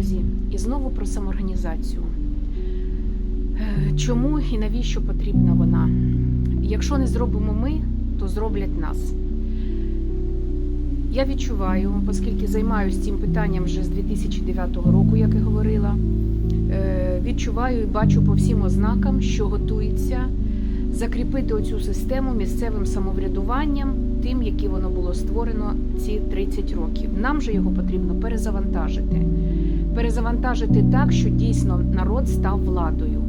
друзі, і знову про самоорганізацію. Е, Чому і навіщо потрібна вона? Якщо не зробимо ми, то зроблять нас. Я відчуваю, оскільки займаюся цим питанням вже з 2009 року, як і говорила, е, відчуваю і бачу по всім ознакам, що готується закріпити оцю систему місцевим самоврядуванням, тим, яке воно було створено ці 30 років. Нам же його потрібно перезавантажити. Перезавантажити так, що дійсно народ став владою.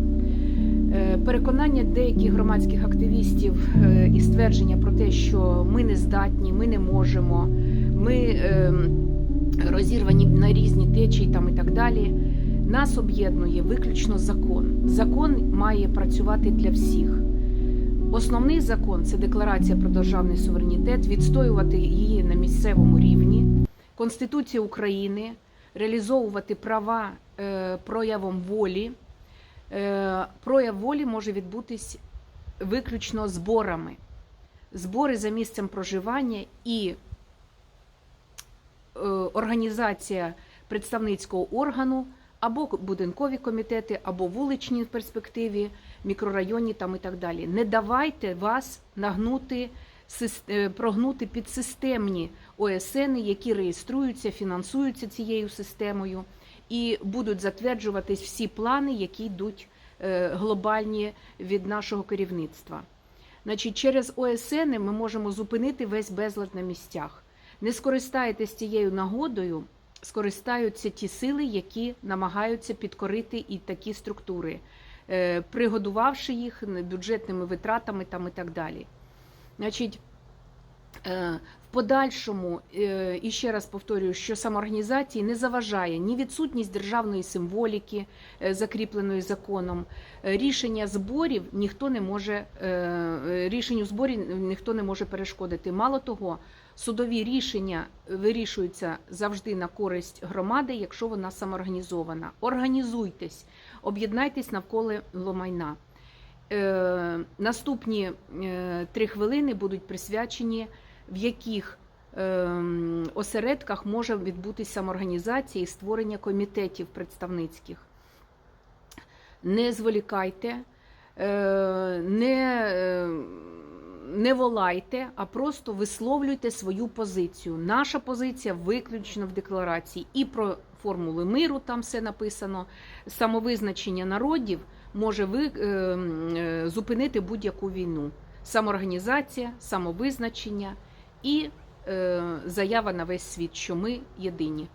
Е, Переконання деяких громадських активістів е, і ствердження про те, що ми не здатні, ми не можемо, ми е, розірвані на різні течії там і так далі. Нас об'єднує виключно закон. Закон має працювати для всіх. Основний закон це декларація про державний суверенітет, відстоювати її на місцевому рівні, Конституція України, реалізовувати права е, проявом волі. Е, прояв волі може відбутись виключно зборами. Збори за місцем проживання і е, організація представницького органу або будинкові комітети, або вуличні в перспективі, мікрорайонні там і так далі. Не давайте вас нагнути, прогнути під системні ОСН, які реєструються, фінансуються цією системою і будуть затверджуватись всі плани, які йдуть е, глобальні від нашого керівництва. Значить, через ОСН ми можемо зупинити весь безлад на місцях. Не скористаєтесь цією нагодою, скористаються ті сили, які намагаються підкорити і такі структури, е, пригодувавши їх бюджетними витратами там і так далі. Значить, е, в подальшому, е, і ще раз повторюю, що самоорганізації не заважає ні відсутність державної символіки, е, закріпленої законом, рішення зборів ніхто не може рішенню зборів ніхто не може перешкодити. Мало того, судові рішення вирішуються завжди на користь громади, якщо вона самоорганізована. Організуйтесь, об'єднайтесь навколо майна. Е, наступні е, три хвилини будуть присвячені, в яких е, осередках може відбутися самоорганізація і створення комітетів представницьких. Не зволікайте, не, не волайте, а просто висловлюйте свою позицію. Наша позиція виключно в декларації і про формули миру, там все написано, самовизначення народів може ви, е, е, зупинити будь-яку війну. Самоорганізація, самовизначення і е, заява на весь світ, що ми єдині.